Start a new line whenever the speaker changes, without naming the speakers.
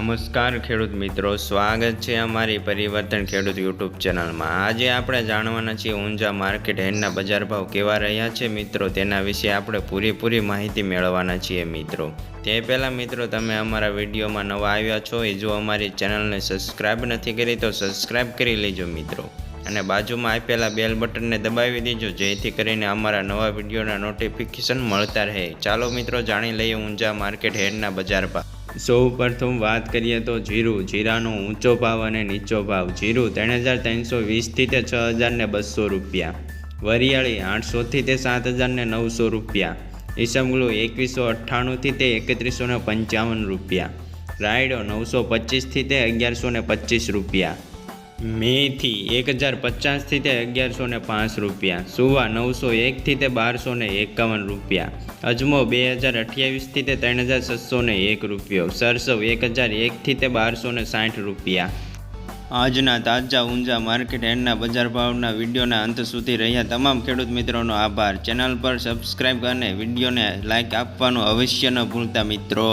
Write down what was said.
નમસ્કાર ખેડૂત મિત્રો, સ્વાગત છે અમારી પરિવર્તન ખેડૂત યુટ્યુબ ચેનલમાં. આજે આપણે જાણવાના છીએ ઊંઝા માર્કેટ હેન્ડના બજાર ભાવ કેવા રહ્યા છે મિત્રો, તેના વિશે આપણે પૂરેપૂરી માહિતી મેળવવાના છીએ મિત્રો. તે પહેલાં મિત્રો, તમે અમારા વિડીયોમાં નવા આવ્યા છો, એ જો અમારી ચેનલને સબસ્ક્રાઈબ નથી કરી, તો સબસ્ક્રાઈબ કરી લેજો મિત્રો. અને બાજુમાં આપેલા બેલ બટનને દબાવી દેજો, જેથી કરીને અમારા નવા વિડીયોના નોટિફિકેશન મળતા રહે. ચાલો મિત્રો, જાણી લઈએ ઊંઝા માર્કેટ હેડના બજાર ભાવ. સૌ પ્રથમ વાત કરીએ તો જીરું. જીરાનો ઊંચો ભાવ અને નીચો ભાવ. જીરું ત્રણ હજાર ત્રણસો વીસથી તે છ હજાર ને બસો રૂપિયા. વરિયાળી આઠસોથી તે સાત હજારને નવસો રૂપિયા. ઈસમગુલુ એકવીસો અઠ્ઠાણુંથી તે એકત્રીસો પંચાવન રૂપિયા. રાયડો નવસો પચીસથી તે અગિયારસો ને પચીસ રૂપિયા. મેથી એક હજાર પચાસથી તે અગિયારસો ને પાંચ રૂપિયા. સુવા નવસો એકથી તે બારસો ને એકાવન રૂપિયા. અજમો બે હજાર અઠ્યાવીસથી તે ત્રણ હજાર છસો ને એક રૂપિયો. સરસવ એક હજાર એકથી તે બારસો ને સાઠ રૂપિયા. આજના તાજા ઊંઝા માર્કેટ એન્ડના બજાર ભાવના વિડીયોના અંત સુધી રહ્યા. તમામ ખેડૂત મિત્રોનો આભાર. ચેનલ પર સબસ્ક્રાઈબ અને વિડીયોને લાઇક આપવાનું અવશ્ય ન ભૂલતા મિત્રો.